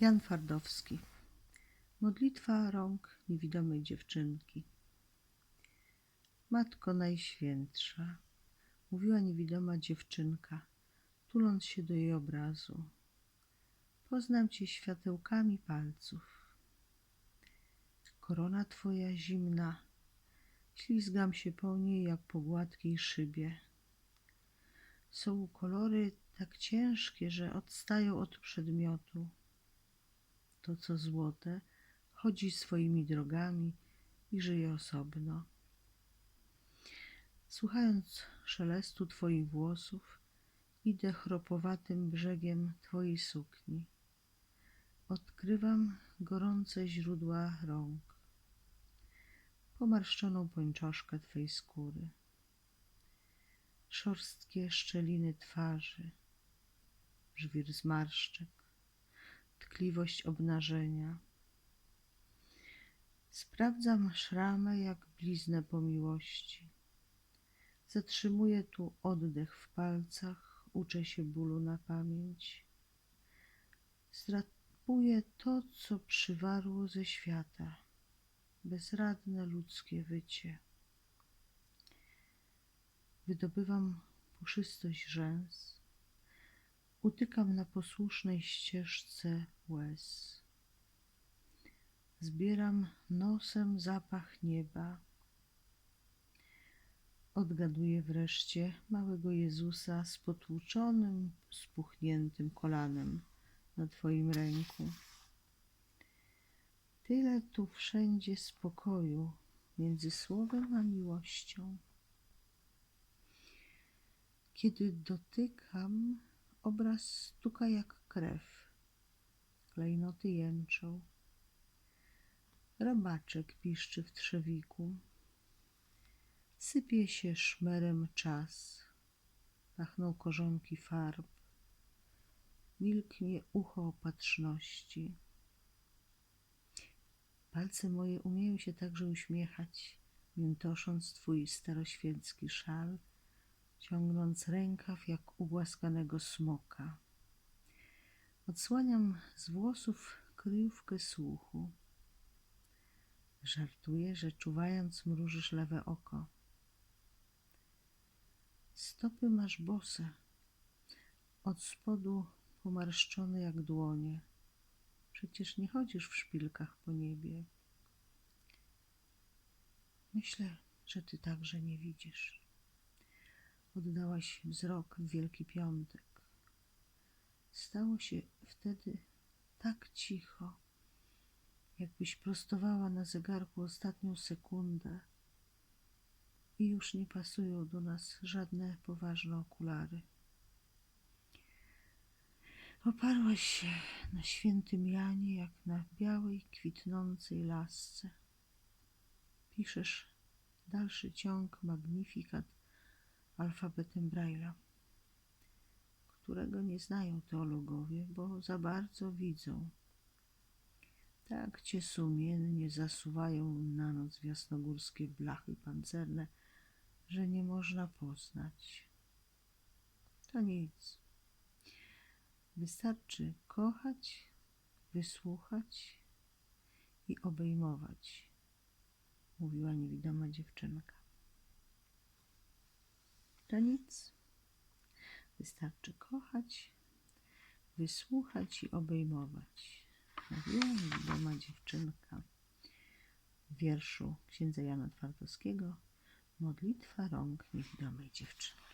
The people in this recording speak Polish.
Jan Fardowski. Modlitwa rąk niewidomej dziewczynki. Matko Najświętsza, mówiła niewidoma dziewczynka, tuląc się do jej obrazu. Poznam cię światełkami palców. Korona twoja zimna, ślizgam się po niej jak po gładkiej szybie. Są kolory tak ciężkie, że odstają od przedmiotu. To, co złote, chodzi swoimi drogami i żyje osobno. Słuchając szelestu Twoich włosów, idę chropowatym brzegiem Twojej sukni. Odkrywam gorące źródła rąk, pomarszczoną pończoszkę Twej skóry, szorstkie szczeliny twarzy, żwir zmarszczek, tkliwość obnażenia. Sprawdzam szramę jak bliznę po miłości. Zatrzymuję tu oddech w palcach, uczę się bólu na pamięć. Zdrapuję to, co przywarło ze świata, bezradne ludzkie wycie. Wydobywam puszystość rzęs, utykam na posłusznej ścieżce łez. Zbieram nosem zapach nieba. Odgaduję wreszcie małego Jezusa z potłuczonym, spuchniętym kolanem na Twoim ręku. Tyle tu wszędzie spokoju między słowem a miłością. Kiedy dotykam, obraz stuka jak krew. Klejnoty jęczą. Robaczek piszczy w trzewiku. Sypie się szmerem czas. Pachną korzonki farb. Milknie ucho opatrzności. Palce moje umieją się także uśmiechać, miętosząc twój staroświecki szal, ciągnąc rękaw jak ugłaskanego smoka. Odsłaniam z włosów kryjówkę słuchu. Żartuję, że czuwając mrużysz lewe oko. Stopy masz bose, od spodu pomarszczone jak dłonie. Przecież nie chodzisz w szpilkach po niebie. Myślę, że ty także nie widzisz. Oddałaś wzrok w Wielki Piątek. Stało się wtedy tak cicho, jakbyś prostowała na zegarku ostatnią sekundę i już nie pasują do nas żadne poważne okulary. Oparłaś się na świętym Janie jak na białej, kwitnącej lasce. Piszesz dalszy ciąg magnifikat alfabetem Braille'a, którego nie znają teologowie, bo za bardzo widzą. Tak cię sumiennie zasuwają na noc w jasnogórskie blachy pancerne, że nie można poznać. To nic. Wystarczy kochać, wysłuchać i obejmować, mówiła niewidoma dziewczynka. To nic. Wystarczy kochać, wysłuchać i obejmować. Mówiła niewidoma dziewczynka w wierszu księdza Jana Twardowskiego Modlitwa rąk niewidomej dziewczynki.